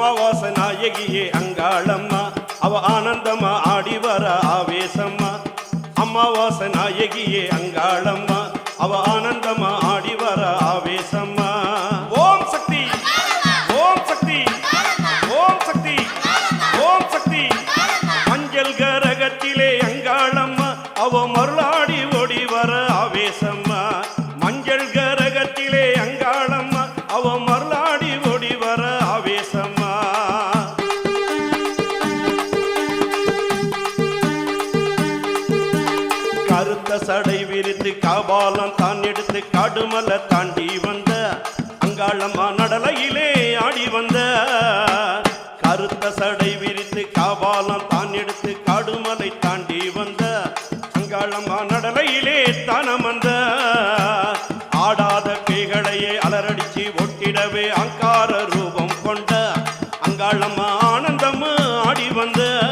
அமாவாச நாயகியே அங்காளம்மா. அவ ஆனந்தமா ஆடி வர ஆவேசம்மா. அமாவாச நாயகியே அங்காளம்மா. அவ ஆனந்தமா ஆவேசம்மா கருத்த சடை விரித்து காபாலம் தான் எடுத்து காடுமலை தாண்டி வந்த. அங்காளம்மா நடலையிலே ஆடி வந்த. கருத்த சடை விரித்து காபாலம் தான் எடுத்து கடுமலை தாண்டி வந்த. அங்காளம்மா நடலையிலே தானம் வந்த. ஆடாத பேகளையே அலரடிச்சு ஒட்டிடவே அங்காரரும்